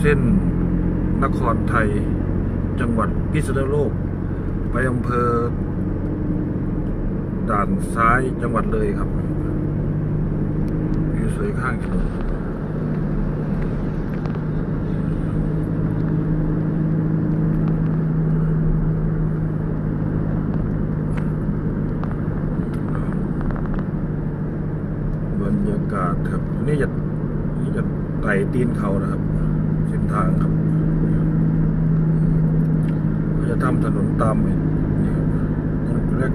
เส้นนครไทย จังหวัดพิษณุโลก ไปอำเภอ ด่านซ้ายจังหวัดเลยครับวิวสวยข้างถนนบรรยากาศครับอันนี่จะนี่จะไต่ตีนเขานะครับ เส้นทางครับก็จะทำถนนตามไปนี่ครับเรียก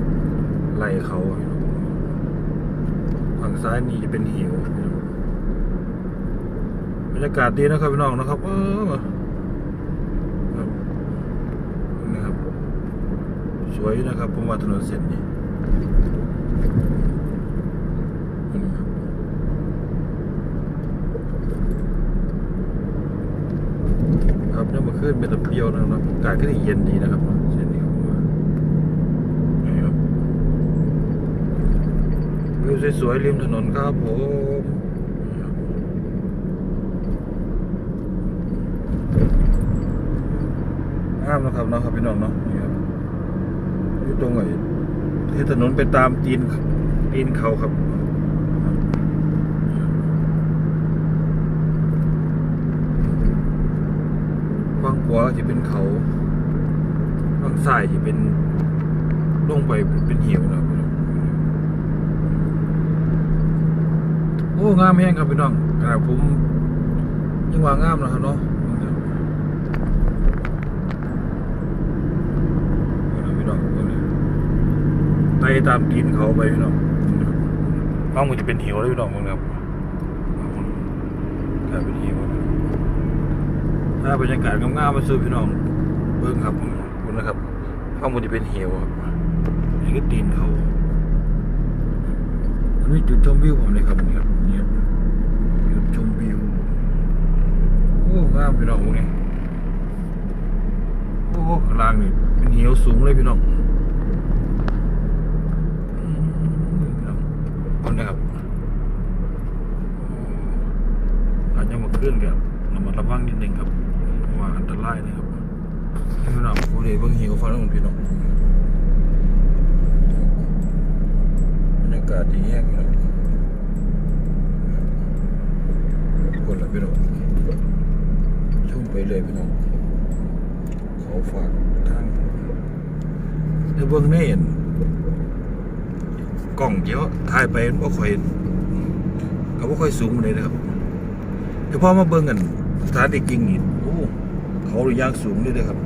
ไหลเขาฝั่งซ้ายนี่จะเป็นหิวบรรยากาศดีนะครับพี่น้องนะครับ เออนี่ครับ สวยนะครับผมว่าถนนเส้นนี้ครับ เนี่ยมาขึ้นเป็นตะเพียวนะครับอากาศก็ได้เย็นดีนะครับเส้นนี้ครับวิวสวยๆริมถนนครับผมนี่ครับงามนะครับเนาะครับพี่น้องเนาะนี่ครับอยู่ตรงไหนที่ถนนไปตามตีนตีนเขาครับ ฝั่งขวจะเป็นเขาฝั่งซ้ายจะเป็นลงไปเป็นเหวนะครับพี่น้องโอ้งามแห้งครับพี่น้องขนาดผมยังว่างามนะครับเนาะไต่ตามตีนเขาไปพี่น้องข้างมันจะเป็นเหวเลยพี่น้องมึงครับกลายเป็นเหว ถ้าบรรยากาศงามๆมาสู่พี่น้องเบิ่งครับคุณนะครับข้างบนจะเป็นเหวครับนี่ก็ตีนเขาอันนี้จุดชมวิวผมเลยครับนี่ครับนี่ครับจุดชมวิวโอ้งามพี่น้องพวกนี้โอ้ข้างล่างนี่เป็นเหวสูงเลยพี่น้องอืมพี่น้องคนนะครับอาจจะมาเคลื่อนกันระมัดระวังนิดนึงครับ ว่าอันตรายนะครับ พี่น้องเบิ่งหิวฟังแล้วพี่น้องบรรยากาศดีแยกพี่น้องคนละพี่น้องชุ่มไปเลยพี่น้องเขาฝากทางในเบื้องนี้เห็นกล้องเยอะถ่ายไปบ่ค่อยก็บ่ค่อยสูงเลยนะครับแต่พอมาเบิ่งกันสถานที่จริงนี่โอ้เขาหรือยางสูงด้วยนะครับ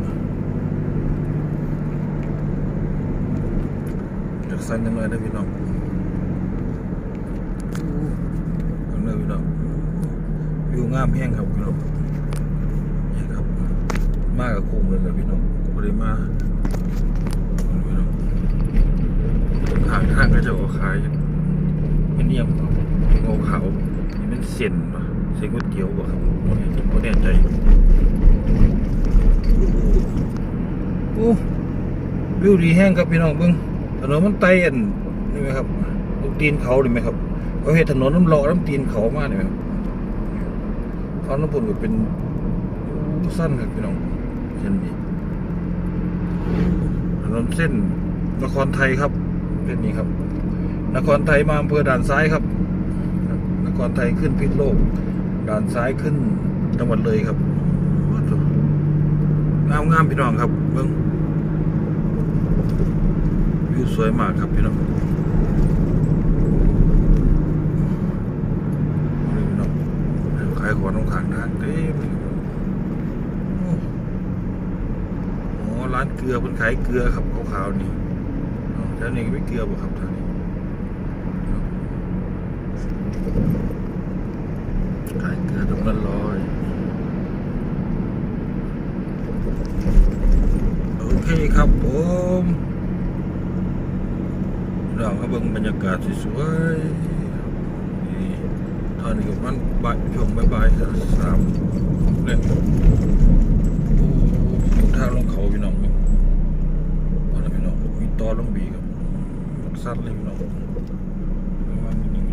จากสั้นจังเลยนะพี่น้องข้างในพี่น้องวิวงามแห้งครับพี่น้องนี่ครับ มากกับคุ้มเลยนะพี่น้องบริมาพี่น้องทางทางก็จะออกขายเป็นเนียมเงาขาวนี่เป็นเส้นปะเส้นก๋วยเตี๋ยวปะครับผมไม่แน่ใจโอ้วิวดีแห้งครับพี่น้องเบิ้ง ถนนมันไต่อันนี่ไหมครับตรงตีนเขาเห็นไหมครับเขาเห็นถนนน้ำเลาะน้ำตีนเขามากเลยครับฟังน้ำปุ่นก็เป็นสั้นครับพี่น้องเส้นนี้ถนนเส้นนครไทยครับเส้นนี้ครับ นครไทยมาอำเภอด่านซ้ายครับ นครไทยขึ้นพิษโลก ด่านซ้ายขึ้นจังหวัดเลยครับงามงามพี่น้องครับเบิ้ง สวยมากครับพี่น้องนี่พี่น้องขายของตรงข้างทางเต็มเลยโอ้อ๋อร้านเกลือเป็นขายเกลือครับขาวๆนี่แถวนี้ไม่เกลือบ่ครับแถวนี้ขายเกลือตรงละร้อยโอเคครับผม เราก็เบิ่งบรรยากาศสวยๆตอนนี้ก็มันบ่ายช่วงบ่ายสามเนี่ยโอ้ทางลงเขาพี่น้องอาละพี่น้องมีตอลงบีครับบักซัดเลยพี่น้องระวังนิดนึง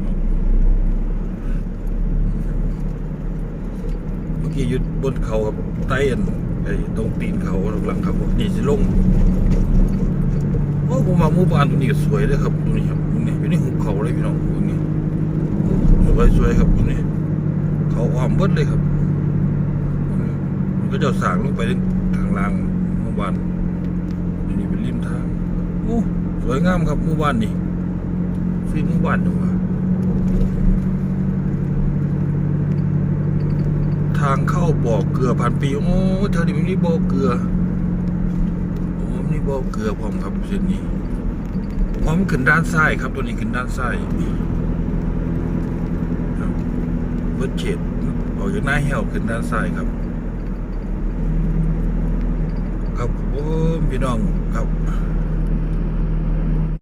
พี่อกี้ยุดบนเขาครับใต้อันไอ้ตรงตีนเขาหลังครับนี่สิลง ผมมาหมู่บ้านตรงนี้สวยเลยครับตรงนี้ครับตรงนี้อยู่ในหุบเขาเลยพี่น้องตรงนี้สวยสวยๆครับตรงนี้ เขาอ้อมเบิดเลยครับมันก็จะสางลงไปทางล่างหมู่บ้านอันนี้เป็นริมทางโอ้สวยงามครับหมู่บ้านนี่ซื้อหมู่บ้านดูว่าทางเข้าบ่อเกลือพันปีโอ้เธอนี่มันมีบ่อเกลือ โอ้มีบ่อเกลือพร้อมครับเส้นนี้พร้อมขึ้นด้านซ้ายครับตัวนี้ขึ้นด้านซ้ายครับเบิดเขตออกจากหน้าเหวขึ้นด้านซ้ายครับ ครับโอ้พี่น้องครับ